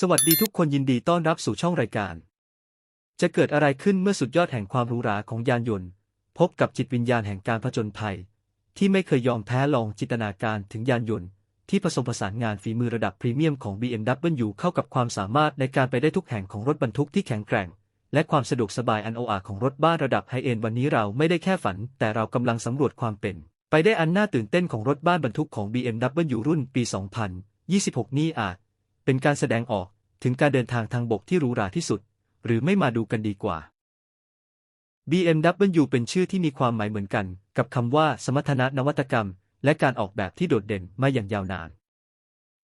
สวัสดีทุกคนยินดีต้อนรับสู่ช่องรายการ จะเกิดอะไรขึ้นเมื่อสุดยอดแห่งความหรูหราของยานยนต์ พบกับจิตวิญญาณแห่งการผจญภัย ที่ไม่เคยยอมแพ้ลองจินตนาการถึงยานยนต์ ที่ผสมผสานงานฝีมือระดับพรีเมียมของ BMW เข้ากับความสามารถในการไปได้ทุกแห่งของรถบรรทุกที่แข็งแกร่ง และความสะดวกสบายอันโออาของรถบ้านระดับไฮเอ็นวันนี้เราไม่ได้แค่ฝัน แต่เรากำลังสำรวจความเป็น ไปได้อันน่าตื่นเต้นของรถบ้านบรรทุกของ BMW รุ่นปี 2026 นี้อาจ เป็นการแสดงออกถึงการเดินทางทางบกที่หรูหราที่สุด หรือไม่มาดูกันดีกว่า BMW เป็นชื่อที่มีความหมายเหมือนกัน กับคำว่าสมรรถนะนวัตกรรม และการออกแบบที่โดดเด่นมาอย่างยาวนาน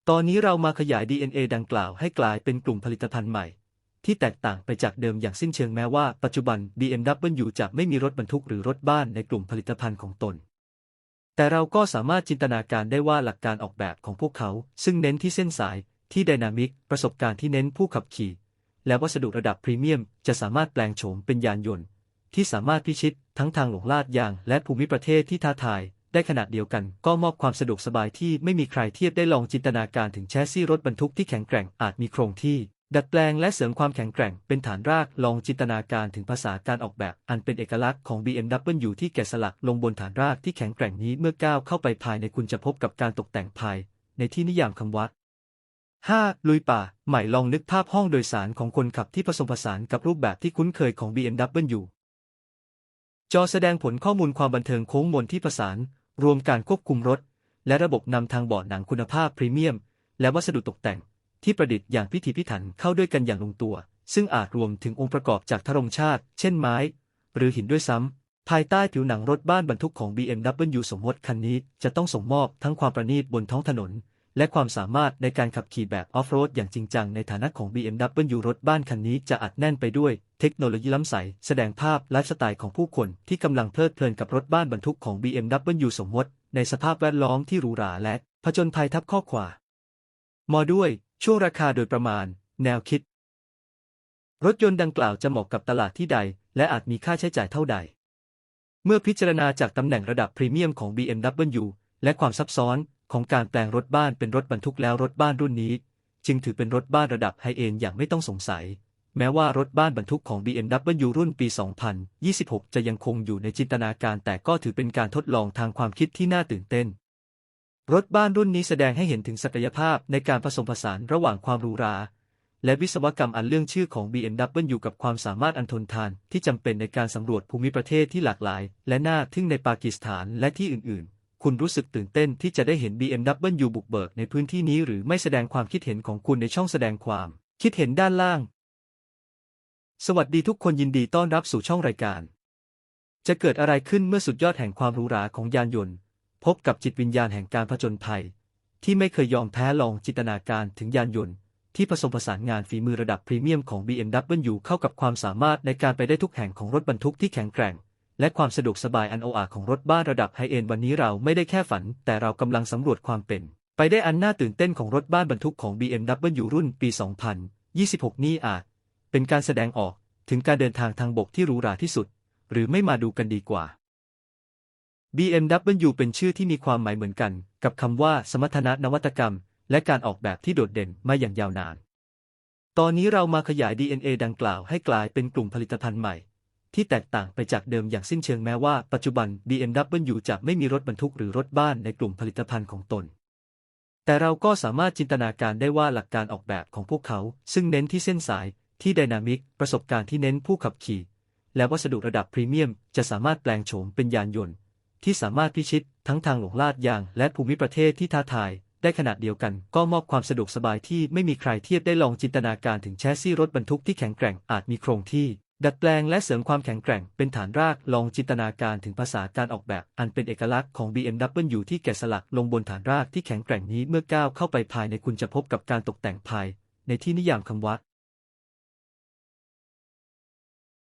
ตอนนี้เรามาขยาย DNA ดังกล่าวให้กลายเป็นกลุ่มผลิตภัณฑ์ใหม่ ที่แตกต่างไปจากเดิมอย่างสิ้นเชิงแม้ว่าปัจจุบัน BMW จะไม่มีรถบรรทุกหรือรถบ้านในกลุ่มผลิตภัณฑ์ของตน แต่เราก็สามารถจินตนาการได้ว่าหลักการออกแบบของพวกเขา ซึ่งเน้นที่เส้นสายที่ไดนามิก ประสบการณ์ที่เน้นผู้ขับขี่ และวัสดุระดับพรีเมียม จะสามารถแปลงโฉมเป็นยานยนต์ ที่สามารถพิชิตทั้งทางหลงลาดยาง และภูมิประเทศที่ท้าทาย ได้ขนาดเดียวกัน ก็มอบความสะดวกสบายที่ไม่มีใครเทียบได้ลองจินตนาการถึงแชสซี่รถบรรทุกที่แข็งแกร่งอาจมีโครงที่ ดัดแปลงและเสริมความแข็งแกร่งเป็นฐานรากลองจินตนาการถึงภาษาการออกแบบ อันเป็นเอกลักษณ์ของ BMW ที่แกะสลักลงบนฐานรากที่แข็งแกร่งนี้เมื่อก้าวเข้าไปภายในคุณจะพบกับการตกแต่งภาย ในที่นิยามคำว่า 5. ลุยป่า ใหม่ลองนึกภาพห้องโดยสารของคนขับที่ผสมผสานกับรูปแบบที่คุ้นเคยของ BMW จอแสดงผลข้อมูลความบันเทิงโค้งมนที่ประสาน รวมการควบคุมรถ และระบบนำทางเบาะหนังคุณภาพพรีเมียม และวัสดุตกแต่ง ที่ประดิษฐ์อย่างพิถีพิถันเข้าด้วยกันอย่างลงตัว ซึ่งอาจรวมถึงองค์ประกอบจากธงชาติ เช่นไม้ หรือหินด้วยซ้ำ ภายใต้ผิวหนังรถบ้านบรรทุกของ BMW สมมติคันนี้จะต้องส่งมอบทั้งความประณีตบนท้องถนน และความสามารถในการขับขี่แบบออฟโรดอย่างจริงจังในฐานะของ BMW รถบ้านคันนี้จะอัดแน่นไปด้วย เทคโนโลยีล้ำใสแสดงภาพไลฟ์สไตล์ของผู้คนที่กำลังเพลิดเพลินกับรถบ้านบรรทุกของ BMW สมมติในสภาพแวดล้อมที่หรูหราและผจญภัยทับข้อขวา มอด้วยช่วงราคาโดยประมาณ แนวคิด รถยนต์ดังกล่าวจะเหมาะกับตลาดที่ใด และอาจมีค่าใช้จ่ายเท่าใด เมื่อพิจารณาจากตำแหน่งระดับพรีเมียมของ BMW และความซับซ้อนของการแปลงรถบ้านเป็นรถบรรทุกแล้วรถบ้านรุ่นนี้ จึงถือเป็นรถบ้านระดับไฮเอ็นอย่างไม่ต้องสงสัย แม้ว่ารถบ้านบรรทุกของ BMW รุ่นปี 2026 จะยังคงอยู่ในจินตนาการแต่ก็ถือเป็นการทดลองทางความคิดที่น่าตื่นเต้น รถบ้านรุ่นนี้แสดงให้เห็นถึงศักยภาพในการผสมผสานระหว่างความหรูหรา และวิศวกรรมอันเรื่องชื่อของ BMW กับความสามารถอันทนทานที่จำเป็นในการสำรวจภูมิประเทศที่หลากหลาย และน่าทึ่งในปากีสถานและที่อื่น ๆ คุณรู้สึกตื่นเต้นที่จะได้เห็น BMW บุกเบิกในพื้นที่นี้หรือไม่แสดงความคิดเห็นของคุณในช่องแสดงความ คิดเห็นด้านล่าง สวัสดีทุกคนยินดีต้อนรับสู่ช่องรายการ จะเกิดอะไรขึ้นเมื่อสุดยอดแห่งความหรูหราของยานยนต์ พบกับจิตวิญญาณแห่งการผจญภัย ที่ไม่เคยยอมแพ้ลองจินตนาการถึงยานยนต์ที่ผสมผสานงานฝีมือระดับพรีเมียมของ BMW เข้ากับความสามารถในการไปได้ทุกแห่งของรถบรรทุกที่แข็งแกร่ง และความสะดวกสบายอันโออาของรถบ้านระดับไฮเอ็นวันนี้เราไม่ได้แค่ฝัน แต่เรากำลังสำรวจความเป็น ไปได้อันน่าตื่นเต้นของรถบ้านบรรทุกของ BMW รุ่นปี 2026 นี้อาจ เป็นการแสดงออกถึงการเดินทางทางบกที่หรูหราที่สุด หรือไม่มาดูกันดีกว่า BMW เป็นชื่อที่มีความหมายเหมือนกัน กับคำว่าสมรรถนะนวัตกรรม และการออกแบบที่โดดเด่นมาอย่างยาวนาน ตอนนี้เรามาขยาย DNA ดังกล่าวให้กลายเป็นกลุ่มผลิตภัณฑ์ใหม่ ที่แตกต่างไปจากเดิมอย่างสิ้นเชิงแม้ว่าปัจจุบัน BMW จะไม่มีรถบรรทุกหรือรถบ้านในกลุ่มผลิตภัณฑ์ของตน แต่เราก็สามารถจินตนาการได้ว่าหลักการออกแบบของพวกเขา ซึ่งเน้นที่เส้นสายที่ไดนามิกประสบการณ์ที่เน้นผู้ขับขี่ และวัสดุระดับพรีเมียม จะสามารถแปลงโฉมเป็นยานยนต์ ที่สามารถพิชิตทั้งทางหลงลาดยางและภูมิประเทศที่ท้าทาย ได้ขนาดเดียวกันก็มอบความสะดวกสบายที่ไม่มีใครเทียบได้ลองจินตนาการถึงแชสซี่รถบรรทุกที่แข็งแกร่งอาจมีโครงที่ดัดแปลงและเสริมความแข็งแกร่งเป็นฐานรากลองจินตนาการถึงภาษาการออกแบบ อันเป็นเอกลักษณ์ของ BMW ที่แกะสลักลงบนฐานรากที่แข็งแกร่งนี้เมื่อก้าวเข้าไปภายในคุณจะพบกับการตกแต่งภาย ในที่นิยามคำว่า